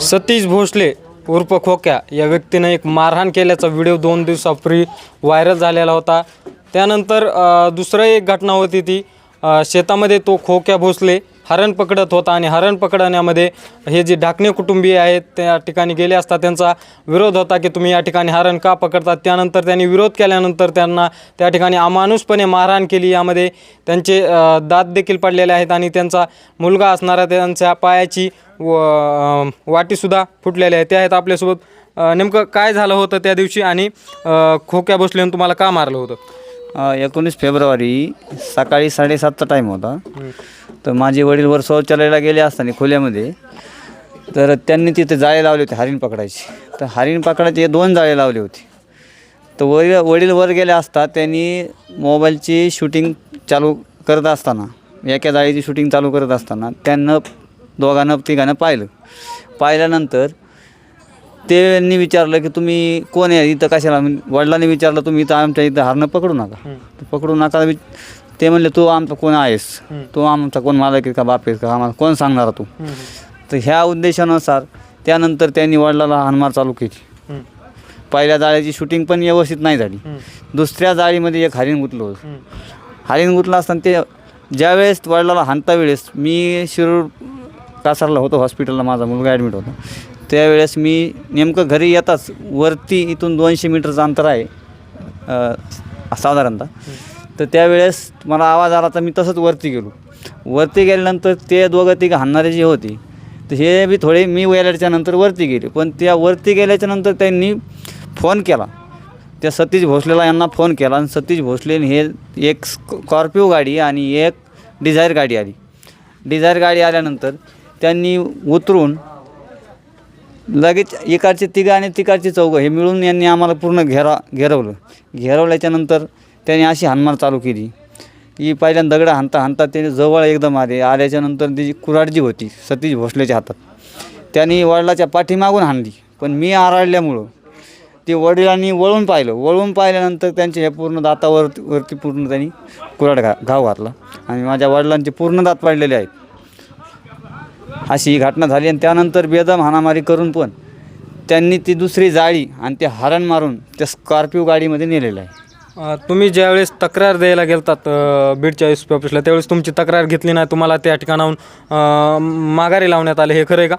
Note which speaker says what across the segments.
Speaker 1: सतीश भोसले उर्फ खोक्या या व्यक्तीनं एक मारहाण केल्याचा व्हिडिओ दोन दिवसापूर्वी व्हायरल झालेला होता. त्यानंतर दुसरं एक घटना होती ती. शेतामध्ये तो खोक्या भोसले हरण पकडत होता आणि हरण पकडण्यामध्ये हे जे ढाकणे कुटुंबीय आहेत त्या ठिकाणी गेले असता त्यांचा विरोध होता की तुम्ही या ठिकाणी हरण का पकडतात त्यानंतर त्यांनी विरोध केल्यानंतर त्यांना त्या ठिकाणी अमानुषपणे मारहाण केली. यामध्ये त्यांचे दात देखील पडलेले आहेत आणि त्यांचा मुलगा असणारा त्यांच्या पायाची व वाटीसुद्धा फुटलेली आहे. ते आहेत आपल्यासोबत. नेमकं काय झालं होतं त्या दिवशी आणि खोक्या बसल्यानं तुम्हाला का मारलं होतं?
Speaker 2: एकोणीस फेब्रुवारी सकाळी साडेसातचा टाईम होता. तर माझे वडील वर शौचालयाला गेले असताना खोल्यामध्ये तर त्यांनी तिथे जाळे लावले होते हरिण पकडायचे. तर हरिण पकडायचे दोन जाळे लावले होते. तर वडील वडील वर गेले असता त्यांनी मोबाईलची शूटिंग चालू करत असताना एका जाळीची शूटिंग चालू करत असताना त्यांना दोघांना तिघांना पाहिलं. पाहिल्यानंतर त्यांनी विचारलं की तुम्ही कोण आहे? इथं कशाला? वडिलांनी विचारलं तुम्ही इथं आमच्या इथं हरणं पकडू नका. तर पकडू नका ते म्हणले तू आमचा कोण आहेस? तू आमचा कोण मालक आहे का बाप आहेस का? आम्हाला कोण सांगणार तू? तर ह्या उद्देशानुसार त्यानंतर त्यांनी वडिलाला हानमार चालू केली. पहिल्या जाळ्याची शूटिंग पण व्यवस्थित नाही झाली. दुसऱ्या जाळीमध्ये एक हरिण गुतलं होतं. हरिण गुतलं असताना ते ज्यावेळेस वडिलाला हाणता वेळेस मी शिरूर कासारला होतो हॉस्पिटलला माझा मुलगा ॲडमिट होता. त्यावेळेस मी नेमकं घरी येताच वरती इथून दोनशे मीटरचं अंतर आहे साधारणतः. तर त्यावेळेस मला आवाज आला तर मी तसंच वरती गेलो. वरती गेल्यानंतर ते दोघं तिघं हाणणारे जे होते तर हे बी थोडे मी वेल्याच्या नंतर वरती गेले. पण त्या वरती गेल्याच्यानंतर त्यांनी फोन केला. त्या सतीश भोसलेला यांना फोन केला आणि सतीश भोसलेने हे एक स्कॉर्पिओ गाडी आणि एक डिझायर गाडी आली. डिझायर गाडी आल्यानंतर त्यांनी उतरून लगेच इकडचे तिघं आणि तिकडचे चौघं हे मिळून यांनी आम्हाला पूर्ण घेरा घेरवलं. घेरवल्याच्यानंतर त्यांनी अशी हानमार चालू केली. की पहिल्यांदा दगडं हाणता हाणता त्याने जवळ एकदम आले. आल्याच्यानंतर ती कुराडजी होती सतीश भोसलेच्या हातात. त्यांनी वडिलाच्या पाठीमागून हाणली. पण मी आराडल्यामुळं ते वडिलांनी वळून पाहिलं. वळून पाहिल्यानंतर त्यांच्या हे पूर्ण दातावर वरती पूर्ण त्यांनी कुऱ्हाड घा घाव घातला. आणि माझ्या वडिलांचे पूर्ण दात पाडलेले आहेत. अशी ही घटना झाली आणि त्यानंतर बेदम हाणामारी करून पण त्यांनी ती दुसरी जाळी आणि ते हरण मारून त्या स्कॉर्पिओ गाडीमध्ये नेलेलं आहे.
Speaker 1: अ, तुम्ही ज्यावेळेस तक्रार द्यायला गेलतात अ, बीडच्या एस पी ऑफिसला त्यावेळेस तुमची तक्रार घेतली नाही तुम्हाला त्या ठिकाणाहून अ, माघारी लावण्यात आले हे खरं आहे का?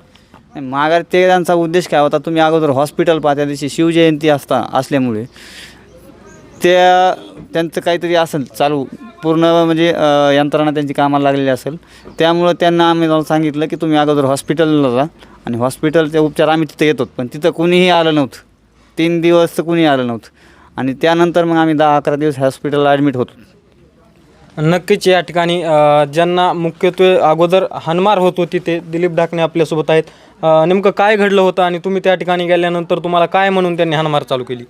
Speaker 2: आणि माघार ते त्यांचा उद्देश काय होता तुम्ही अगोदर हॉस्पिटल पहा त्या दिवशी शिवजयंती असता असल्यामुळे. त्या त्यांचं काहीतरी असेल चालू पूर्ण म्हणजे अ, यंत्रणा त्यांची कामाला लागलेली असेल त्यामुळं त्यांना आम्ही जाऊन सांगितलं की तुम्ही अगोदर हॉस्पिटलला जा आणि हॉस्पिटलचे उपचार आम्ही तिथं येतो पण तिथं कुणीही आलं नव्हतं. तीन दिवस तर कुणी आलं नव्हतं. आणि त्यानंतर मग आम्ही दहा अकरा दिवस हॉस्पिटलला ॲडमिट होतो.
Speaker 1: नक्कीच या ठिकाणी अ, ज्यांना मुख्यत्वे अगोदर हानमार होत होती ते दिलीप ढाकणे आपल्यासोबत आहेत. अ, नेमकं काय घडलं होतं आणि तुम्ही त्या ठिकाणी गेल्यानंतर तुम्हाला काय म्हणून त्यांनी हानमार चालू केली?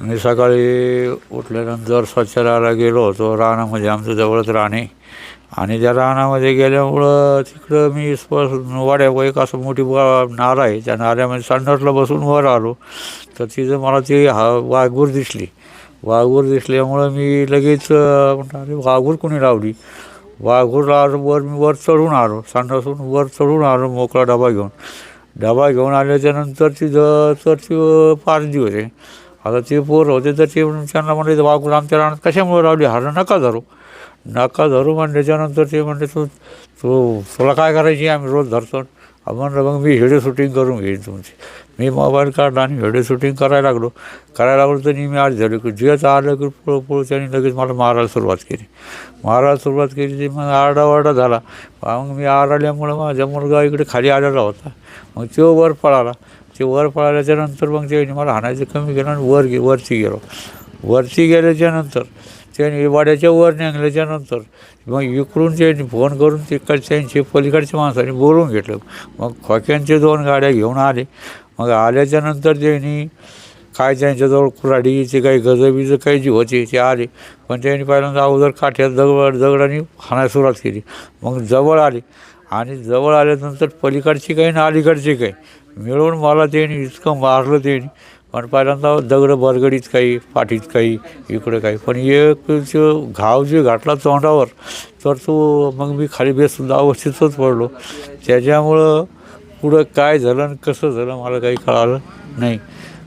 Speaker 3: मी सकाळी उठल्यानंतर स्वच्छताला गेलो होतो. रानामध्ये आमचं जवळच राणे आणि त्या रानामध्ये गेल्यामुळं तिकडं मी स्पर्श वाड्या एक असं मोठी नारा आहे. त्या नाऱ्यामध्ये संडासला बसून वर आलो. तर तिथं मला ती हा वाघूर दिसली. वाघूर दिसल्यामुळं मी लगेच अं, अरे वाघूर कोणी लावली? वाघूर लावलं वर मी वर चढून आलो. संडासून वर चढून आलो मोकळा डबा घेऊन. डबा घेऊन आल्याच्यानंतर तिथं तर ती पारजी होते. आता ते पोर होते तर ते त्यांना म्हणले वाघूर आमच्या रानात कशामुळे लावली? हरणं नका धरू. नका धरू म्हणल्याच्यानंतर ते म्हणले तू तू तुला काय करायची? आम्ही रोज धरतो. म्हणलं मग मी व्हिडिओ शूटिंग करून घेईन तुमची. मी मोबाईल काढला आणि व्हिडिओ शूटिंग करायला लागलो. करायला लागलो तर मी आज झालो की जेच आलं की पुळ पुळ त्यांनी लगेच मला मारायला सुरुवात केली. मारायला सुरुवात केली ती मग आरडाओरडा झाला. मग मी आरडल्यामुळं माझा मुलगा इकडे खाली आलेला होता. मग तो वर पळाला. ते वर पळाल्याच्यानंतर मग ते मला हाणायचं कमी केलं आणि वर गे वरती गेलो. वरती गेल्याच्यानंतर त्याने वाड्याच्या वर निघल्याच्या नंतर मग इकडून त्यांनी फोन करून तिकडच्यांचे पलीकडच्या माणसाने बोलवून घेतलं. मग खोक्यांचे दोन गाड्या घेऊन आले. मग आल्याच्यानंतर त्यांनी काय त्यांच्याजवळ कुऱ्हाडीचे काही गजबीचं काही जी होते ते आले. पण त्यांनी पहिल्यांदा अगोदर काठ्यात दगड दगडाने खाण्यास सुरुवात केली. मग जवळ आले. आणि जवळ आल्यानंतर पलीकडची काही ना अलीकडची काही. मिळून मला त्यांनी इतकं मारलं त्यांनी. पण पहिल्यांदा दगडं बरगडीत काही पाठीत काही इकडं काही. पण एक जो घाव जे घाटला तोंडावर तर तो मग मी खाली बेसुद्धा अवस्थेतच पडलो. त्याच्यामुळं पुढं काय झालं आणि कसं झालं मला काही कळालं नाही.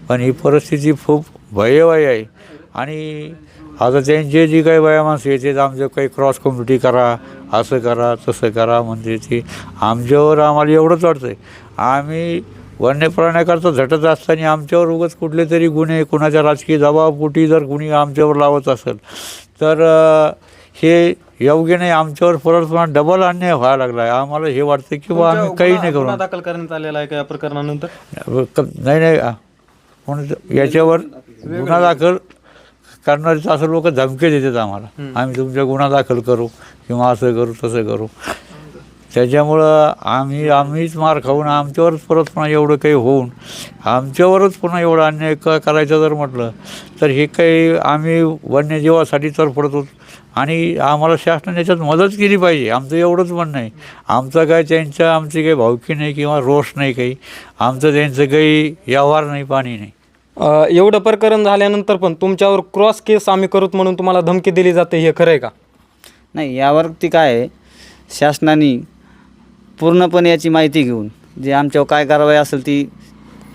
Speaker 3: पण ही परिस्थिती खूप भयवाही आहे. आणि आता त्यांचे जी काही बाया माणसं येते आमच्या काही क्रॉस कम्युनिटी करा असं करा तसं करा म्हणजे ते. आमच्यावर आम्हाला एवढंच वाटतं आहे आम्ही वन्य प्राण्याकरता झटत असताना आमच्यावर उगाच कुठले तरी गुन्हे कुणाच्या राजकीय दबावापोटी जर कुणी आमच्यावर लावत असेल तर हे योग्य नाही. आमच्यावर परत डबल अन्याय व्हायला लागला आहे आम्हाला हे वाटतं की बा आम्ही काही नाही करू.
Speaker 1: दाखल करण्यात आलेला आहे का या प्रकरणानंतर?
Speaker 3: नाही नाही. कोण याच्यावर गुन्हा दाखल करणारे असं लोक धमके देतात आम्हाला. आम्ही तुमच्या गुन्हा दाखल करू किंवा असं करू तसं करू. त्याच्यामुळं आम्ही आम्हीच मार खाऊन आमच्यावरच परत पुन्हा एवढं काही होऊन आमच्यावरच पुन्हा एवढं अन्याय क करायचं जर म्हटलं तर हे काही आम्ही वन्यजीवासाठी तर पडतो आणि आम्हाला शासनाने याच्यात मदत केली पाहिजे आमचं एवढंच म्हणणं आहे. आमचं काय त्यांच्या आमची काही भावकी नाही किंवा रोष नाही काही आमचं त्यांचं काही व्यवहार नाही पाणी नाही.
Speaker 1: एवढं प्रकरण झाल्यानंतर पण तुमच्यावर क्रॉस केस आम्ही करूत म्हणून तुम्हाला धमकी दिली जाते हे खरं आहे का?
Speaker 2: नाही यावरती काय आहे? शासनाने पूर्णपणे याची माहिती घेऊन जे आमच्यावर काय कारवाई असेल ती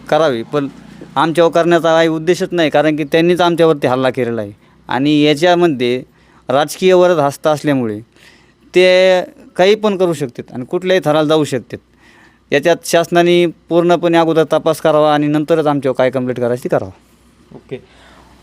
Speaker 2: करावी. पण आमच्यावर करण्याचा काही उद्देशच नाही कारण की त्यांनीच आमच्यावरती हल्ला केलेला आहे. आणि याच्यामध्ये राजकीय वरद हस्त असल्यामुळे ते काही पण करू शकतात आणि कुठल्याही थराला जाऊ शकतात. याच्यात शासनाने पूर्णपणे अगोदर तपास करावा आणि नंतरच आमच्यावर काय कंप्लीट करायची ती करावं.
Speaker 1: ओके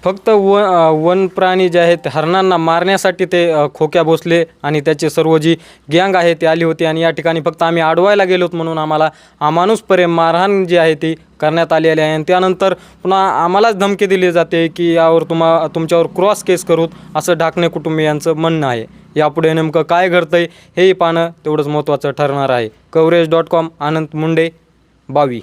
Speaker 1: फक्त व वन प्राणी जे आहेत हरणांना मारण्यासाठी ते खोक्या भोसले आणि त्याचे सर्व जी गँग आहे ती आली होती आणि या ठिकाणी फक्त आम्ही अडवायला गेलोत म्हणून आम्हाला अमानुषपणे मारहाण जी आहे ती करण्यात आलेली आहे. आणि त्यानंतर पुन्हा आम्हालाच धमकी दिली जाते की यावर तुम्हा तुमच्यावर क्रॉस केस करूत असं ढाकणे कुटुंबियांचं म्हणणं आहे. यापुढे नेमकं काय घडतंय हेही पाहणं तेवढंच महत्त्वाचं ठरणार आहे. Coverage dot com Anand Munde बावी.